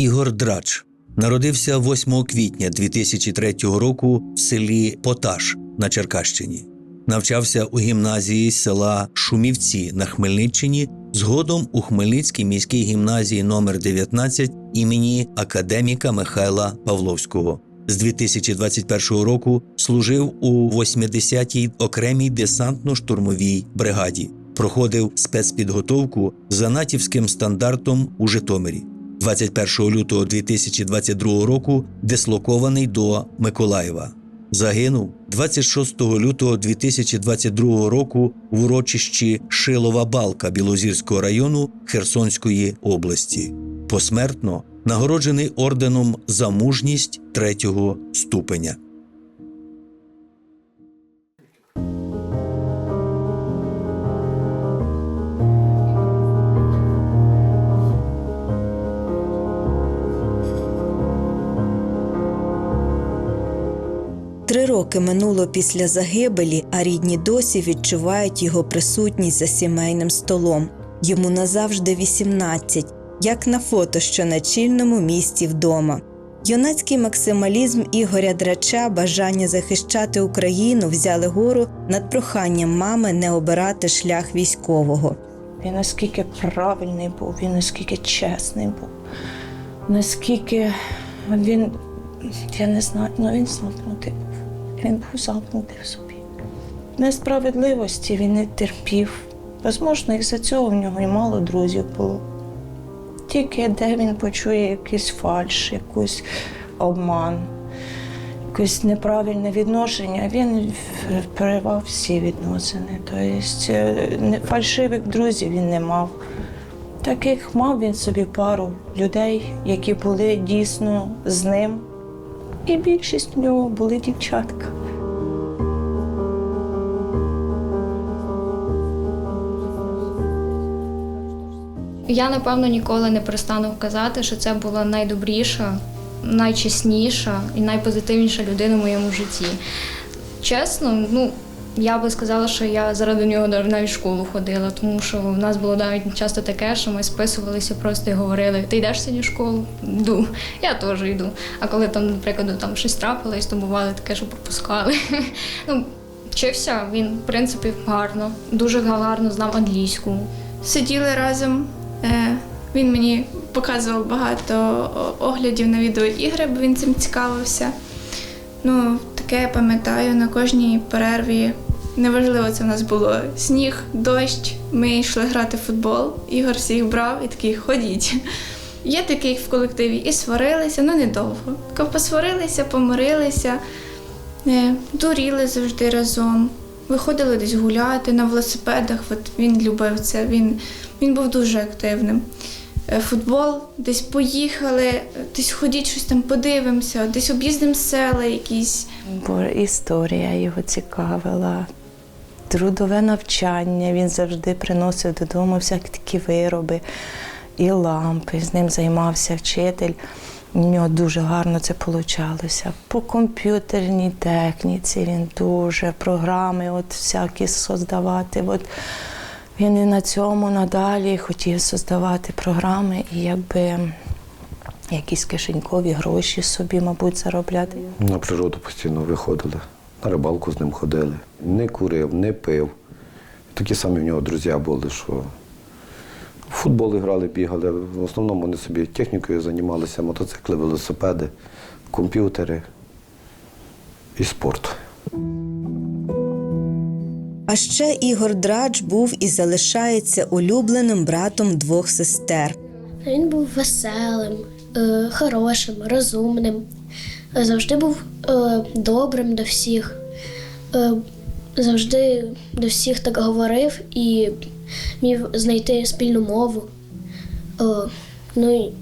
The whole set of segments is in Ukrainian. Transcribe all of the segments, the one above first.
Ігор Драч народився 8 квітня 2003 року в селі Поташ на Черкащині. Навчався у гімназії села Шумівці на Хмельниччині, згодом у Хмельницькій міській гімназії номер 19 імені академіка Михайла Павловського. З 2021 року служив у 80-й окремій десантно-штурмовій бригаді. Проходив спецпідготовку за натівським стандартом у Житомирі. 21 лютого 2022 року дислокований до Миколаєва. Загинув 26 лютого 2022 року в урочищі Шилова Балка Білозірського району Херсонської області. Посмертно нагороджений орденом за мужність третього ступеня. Роки минуло після загибелі, а рідні досі відчувають його присутність за сімейним столом. Йому назавжди 18, як на фото, що на чільному місці вдома. Юнацький максималізм Ігоря Драча, бажання захищати Україну взяли гору над проханням мами не обирати шлях військового. Він наскільки правильний був, він наскільки чесний був, наскільки він, я не знаю, ну він замкнутий був. Він був замкнутий в собі. Несправедливості він не терпів. Возможно, із-за цього в нього і мало друзів було. Тільки де він почує якийсь фальш, якийсь обман, якесь неправильне відношення, він переривав всі відносини. Тобто е, фальшивих друзів він не мав. Таких мав він собі пару людей, які були дійсно з ним. І більшість в нього були дівчатка. Я напевно ніколи не перестану казати, що це була найдобріша, найчесніша і найпозитивніша людина в моєму житті. Чесно, ну я би сказала, що я заради нього навіть в школу ходила, тому що в нас було навіть часто таке, що ми списувалися просто і говорили: ти йдеш сьогодні в школу? Йду. Я теж йду. А коли там, наприклад, там щось трапилось, то бувало таке, що пропускали. Ну, вчився він, в принципі, гарно, дуже гарно знав англійську. сиділи разом. Е, Він мені показував багато оглядів на відеоігри, бо він цим цікавився. Ну, таке я пам'ятаю на кожній перерві. Неважливо, це в нас було сніг, дощ. Ми йшли грати в футбол. Ігор всіх брав і такий ходіть. Є таких в колективі і сварилися, ну недовго. Посварилися, помирилися, е, дуріли завжди разом. Виходили десь гуляти на велосипедах. От він любив це. Він, він був дуже активним. Е, Футбол, десь поїхали, е, десь ходіть, щось там подивимося, десь об'їздимо села якісь. Бо історія його цікавила, трудове навчання. Він завжди приносив додому всякі такі вироби і лампи. З ним займався вчитель. У нього дуже гарно це вийшло. По комп'ютерній техніці він дуже програми, от всякі создавати. От він і на цьому надалі хотів создавати програми і якби якісь кишенькові гроші собі, мабуть, заробляти. На природу постійно виходили, на рибалку з ним ходили. Не курив, не пив. Такі самі в нього друзі були, що в футбол грали, бігали. В основному вони собі технікою займалися, мотоцикли, велосипеди, комп'ютери і спорт. А ще Ігор Драч був і залишається улюбленим братом двох сестер. Він був веселим, е, хорошим, розумним, завжди був е, добрим до всіх, е, завжди до всіх так говорив і міг знайти спільну мову. Ну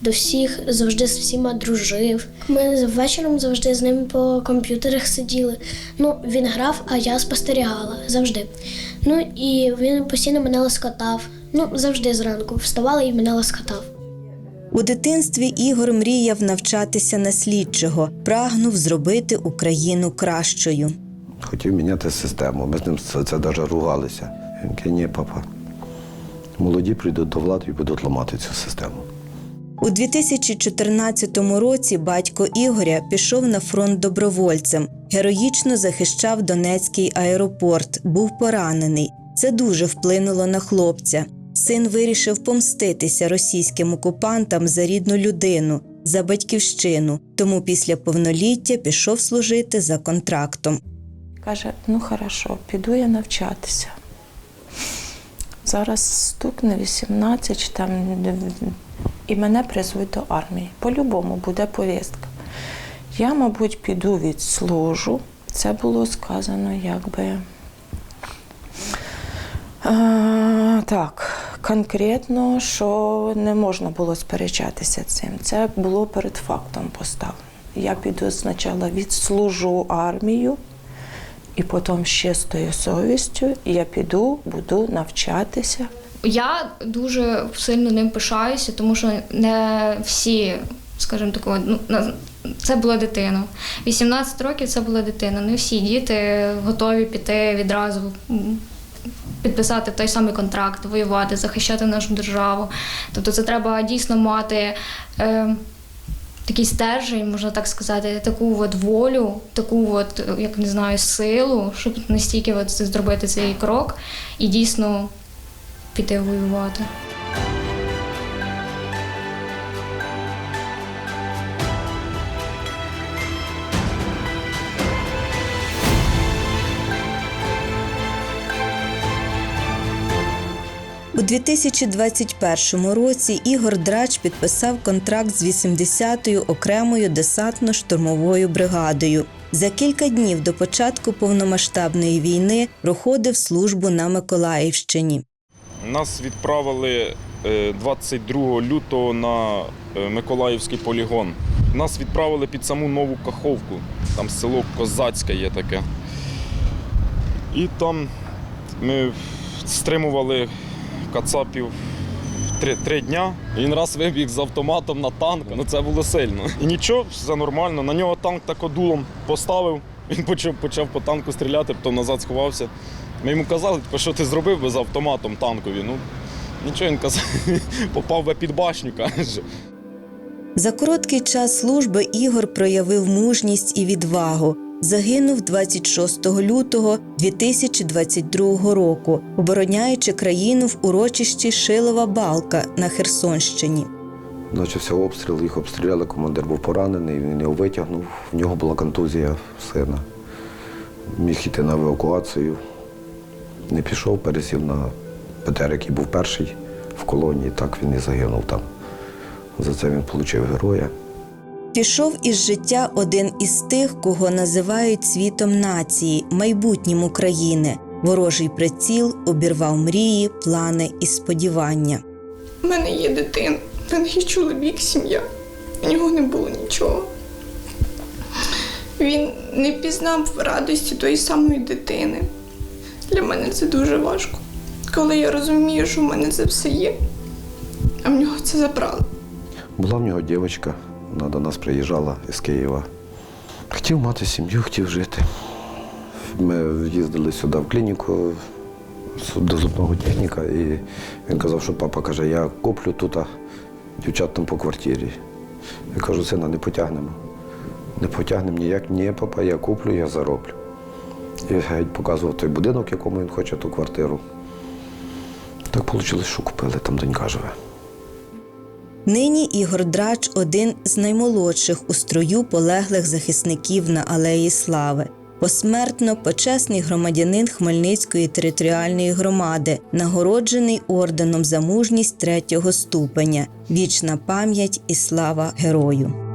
до всіх завжди з всіма дружив. Ми вечором завжди з ним по комп'ютерах сиділи. Ну, він грав, а я спостерігала завжди. Ну і він постійно мене лоскотав. Ну, завжди зранку вставала і мене лоскотав. У дитинстві Ігор мріяв навчатися на слідчого, прагнув зробити Україну кращою. Хотів міняти систему. Ми з ним це, це навіть ругалися. Він каже, ні, папа. Молоді прийдуть до влади і будуть ламати цю систему. У 2014 році батько Ігоря пішов на фронт добровольцем, героїчно захищав Донецький аеропорт, був поранений. Це дуже вплинуло на хлопця. Син вирішив помститися російським окупантам за рідну людину, за батьківщину, тому після повноліття пішов служити за контрактом. Каже, ну хорошо, піду я навчатися. Зараз стукне 18 чи там і мене призвуть до армії. По-любому буде повістка. Я, мабуть, піду відслужу. Це було сказано якби. А, так, конкретно, що не можна було сперечатися цим. Це було перед фактом поставлено. Я піду спочатку відслужу армію, і потім ще з тою совістю я піду, буду навчатися. Я дуже сильно ним пишаюся, тому що не всі, скажімо такого, ну це була дитина. 18 років це була дитина. Не всі діти готові піти відразу. Підписати той самий контракт, воювати, захищати нашу державу. Тобто це треба дійсно мати е, такий стержень, можна так сказати, таку от волю, таку от, як не знаю, силу, щоб настільки от зробити цей крок і дійсно піти воювати. У 2021 році Ігор Драч підписав контракт з 80-ю окремою десантно-штурмовою бригадою. За кілька днів до початку повномасштабної війни проходив службу на Миколаївщині. Нас відправили е, 22 лютого на е, Миколаївський полігон. Нас відправили під саму нову Каховку. Там село Козацьке є таке. І там ми стримували кацапів три, три дня. Він раз вибіг з автоматом на танк, ну це було сильно. І нічого, все нормально. На нього танк так дулом поставив. Він почав, почав по танку стріляти, потім назад сховався. Ми йому казали, типу, що ти зробив би з автоматом танкові. Ну, нічого він казав, попав би під башню, каже. За короткий час служби Ігор проявив мужність і відвагу. Загинув 26 лютого 2022 року, обороняючи країну в урочищі Шилова Балка на Херсонщині. Почався обстріл, їх обстріляли, командир був поранений, він його витягнув. В нього була контузія сина. Міг йти на евакуацію. Не пішов, пересів на ПТР, який був перший в колонії. Так він і загинув там. За це він отримав героя. Пішов із життя один із тих, кого називають світом нації, майбутнім України. Ворожий приціл обірвав мрії, плани і сподівання. У мене є дитина, в мене є чоловік, сім'я. У нього не було нічого. Він не пізнав радості тої самої дитини. Для мене це дуже важко. Коли я розумію, що в мене це все є, а в нього це забрали. Була в нього дівчинка, вона до нас приїжджала із Києва. Хотів мати сім'ю, хотів жити. Ми їздили сюди в клініку до зубного техніка, і він казав, що папа каже, я куплю тут дівчатам по квартирі. Я кажу, сина, не потягнемо. Не потягнемо ніяк, ні, папа, я куплю, я зароблю. Геть показував той будинок, якому він хоче, ту квартиру. Так вийшло, що купили, там донька живе. Нині Ігор Драч один з наймолодших у строю полеглих захисників на Алеї Слави. Посмертно почесний громадянин Хмельницької територіальної громади, нагороджений орденом за мужність третього ступеня. Вічна пам'ять і слава герою.